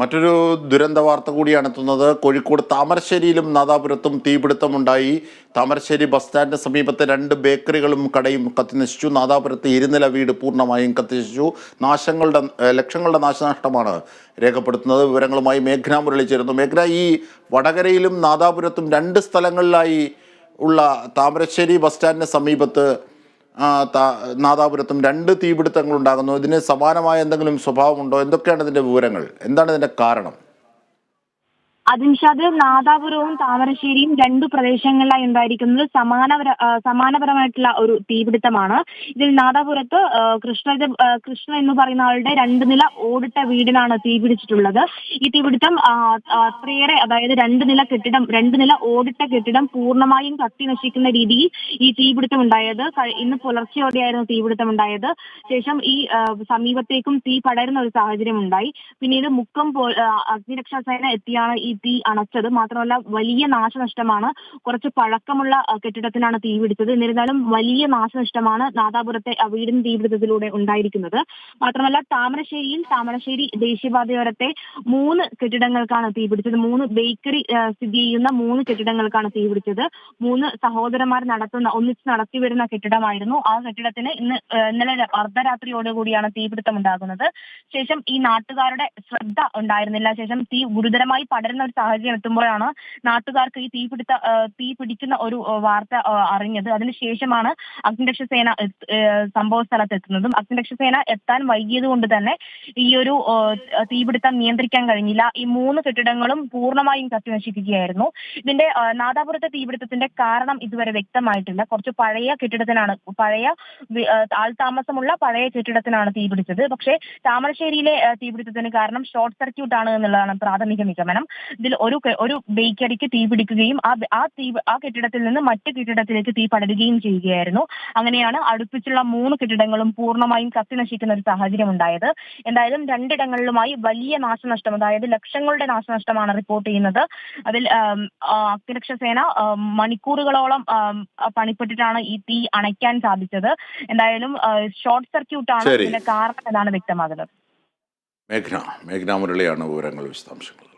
മറ്റൊരു ദുരന്ത വാർത്ത കൂടിയാണ് എത്തുന്നത് കോഴിക്കോട് താമരശ്ശേരിയിലും നാദാപുരത്തും തീപിടുത്തമുണ്ടായി. താമരശ്ശേരി ബസ് സ്റ്റാൻഡിന് സമീപത്തെ രണ്ട് ബേക്കറികളും കടയും കത്തിനശിച്ചു. നാദാപുരത്ത് ഇരുനില വീട് പൂർണമായും കത്തിനശിച്ചു. നാശങ്ങളുടെ ലക്ഷങ്ങളുടെ നാശനഷ്ടമാണ് രേഖപ്പെടുത്തുന്നത്. വിവരങ്ങളുമായി മേഘ്ന മുരളി ചേരുന്നു. മേഘ്ന ഈ വടകരയിലും നാദാപുരത്തും രണ്ട് സ്ഥലങ്ങളിലായി ഉള്ള താമരശ്ശേരി ബസ് സ്റ്റാൻഡിന് സമീപത്ത് നാദാപുരത്തും രണ്ട് തീപിടുത്തങ്ങൾ ഉണ്ടാകുന്നു ഇതിന് സമാനമായ എന്തെങ്കിലും സ്വഭാവമുണ്ടോ? എന്തൊക്കെയാണ് ഇതിന്റെ വിവരങ്ങൾ? എന്താണ് ഇതിന്റെ കാരണം? അതിൻഷാദ് നാദാപുരവും താമരശ്ശേരിയും രണ്ടു പ്രദേശങ്ങളിലായി ഉണ്ടായിരിക്കുന്നത് സമാനപര സമാനപരമായിട്ടുള്ള ഒരു തീപിടുത്തമാണ്. ഇതിൽ നാദാപുരത്ത് കൃഷ്ണ കൃഷ്ണ എന്ന് പറയുന്ന ആളുടെ രണ്ട് നില ഓടിട്ട വീടിനാണ് തീപിടിച്ചിട്ടുള്ളത്. ഈ തീപിടുത്തം അത്രയേറെ അതായത് രണ്ട് നില കെട്ടിടം രണ്ട് നില ഓടിട്ട കെട്ടിടം പൂർണമായും കത്തി നശിക്കുന്ന രീതിയിൽ ഈ തീപിടുത്തം ഉണ്ടായത് ഇന്ന് പുലർച്ചെയോടെയായിരുന്നു തീപിടുത്തം ഉണ്ടായത് ശേഷം ഈ സമീപത്തേക്കും തീ പടരുന്ന ഒരു സാഹചര്യം ഉണ്ടായി പിന്നീട് മുക്കം പോ- അഗ്നിരക്ഷാ സേന എത്തിയാണ് ഈ തീ അണച്ചത്. മാത്രമല്ല വലിയ നാശനഷ്ടമാണ്. കുറച്ച് പഴക്കമുള്ള കെട്ടിടത്തിനാണ് തീ പിടിച്ചത്. എന്നിരുന്നാലും വലിയ നാശനഷ്ടമാണ് നാദാപുരത്തെ വീടിന് തീപിടുത്തത്തിലൂടെ ഉണ്ടായിരിക്കുന്നത്. മാത്രമല്ല താമരശ്ശേരിയിൽ താമരശ്ശേരി ദേശീയപാതയോരത്തെ മൂന്ന് കെട്ടിടങ്ങൾക്കാണ് തീ പിടിച്ചത്. മൂന്ന് ബേക്കറി സ്ഥിതി ചെയ്യുന്ന മൂന്ന് കെട്ടിടങ്ങൾക്കാണ് തീ പിടിച്ചത്. മൂന്ന് സഹോദരന്മാർ നടത്തുന്ന ഒന്നിച്ച് നടത്തി വരുന്ന കെട്ടിടമായിരുന്നു. ആ കെട്ടിടത്തിന് ഇന്ന് ഇന്നലെ അർദ്ധരാത്രിയോടുകൂടിയാണ് തീപിടുത്തം ഉണ്ടാകുന്നത് ശേഷം ഈ നാട്ടുകാരുടെ ശ്രദ്ധ ഉണ്ടായിരുന്നില്ല. ശേഷം തീ ഗുരുതരമായി പടരുന്ന ഒരു സാഹചര്യം എത്തുമ്പോഴാണ് നാട്ടുകാർക്ക് ഈ തീപിടുത്ത പിടുത്ത തീ പിടിക്കുന്ന ഒരു വാർത്ത അറിഞ്ഞത്. അതിനുശേഷമാണ് അഗ്നിരക്ഷസേന സംഭവ സ്ഥലത്ത് എത്തുന്നതും. അഗ്നിരക്ഷസേന എത്താൻ വൈകിയത് കൊണ്ട് തന്നെ ഈ ഒരു തീപിടുത്തം നിയന്ത്രിക്കാൻ കഴിഞ്ഞില്ല. ഈ മൂന്ന് കെട്ടിടങ്ങളും പൂർണമായും കത്തി നശിപ്പിക്കുകയായിരുന്നു ഇതിന്റെ നാദാപുരത്തെ തീപിടുത്തത്തിന്റെ കാരണം ഇതുവരെ വ്യക്തമായിട്ടില്ല. കുറച്ച് പഴയ കെട്ടിടത്തിനാണ് പഴയ ആൾതാമസമുള്ള പഴയ കെട്ടിടത്തിനാണ് തീപിടിച്ചത് പക്ഷേ താമരശ്ശേരിയിലെ തീപിടുത്തത്തിന് കാരണം ഷോർട്ട് സർക്യൂട്ട് ആണ് എന്നുള്ളതാണ് പ്രാഥമിക നിഗമനം. ഇതിൽ ഒരു ഒരു ബേക്കറിക്ക് തീ പിടിക്കുകയും ആ ആ തീ ആ കെട്ടിടത്തിൽ നിന്ന് മറ്റു കെട്ടിടത്തിലേക്ക് തീ പടരുകയും ചെയ്യുകയായിരുന്നു. അങ്ങനെയാണ് അടുപ്പിച്ചുള്ള മൂന്ന് കെട്ടിടങ്ങളും പൂർണമായും കത്തി നശിക്കുന്ന ഒരു സാഹചര്യം ഉണ്ടായത്. എന്തായാലും രണ്ടിടങ്ങളിലുമായി വലിയ നാശനഷ്ടം അതായത് ലക്ഷങ്ങളുടെ നാശനഷ്ടമാണ് റിപ്പോർട്ട് ചെയ്യുന്നത്. അതിൽ ആം, ആ, അഗ്നിരക്ഷാ സേന ആം, മണിക്കൂറുകളോളം പണിപ്പെട്ടിട്ടാണ് ഈ തീ അണയ്ക്കാൻ സാധിച്ചത്. എന്തായാലും ഷോർട്ട് സർക്യൂട്ട് ആണ് ഇതിന്റെ കാരണം എന്നാണ് വ്യക്തമാകുന്നത്. മേഘ്ന മേഘ്ന മുരളിയാണ് വിവരങ്ങൾ വിശദാംശങ്ങൾ.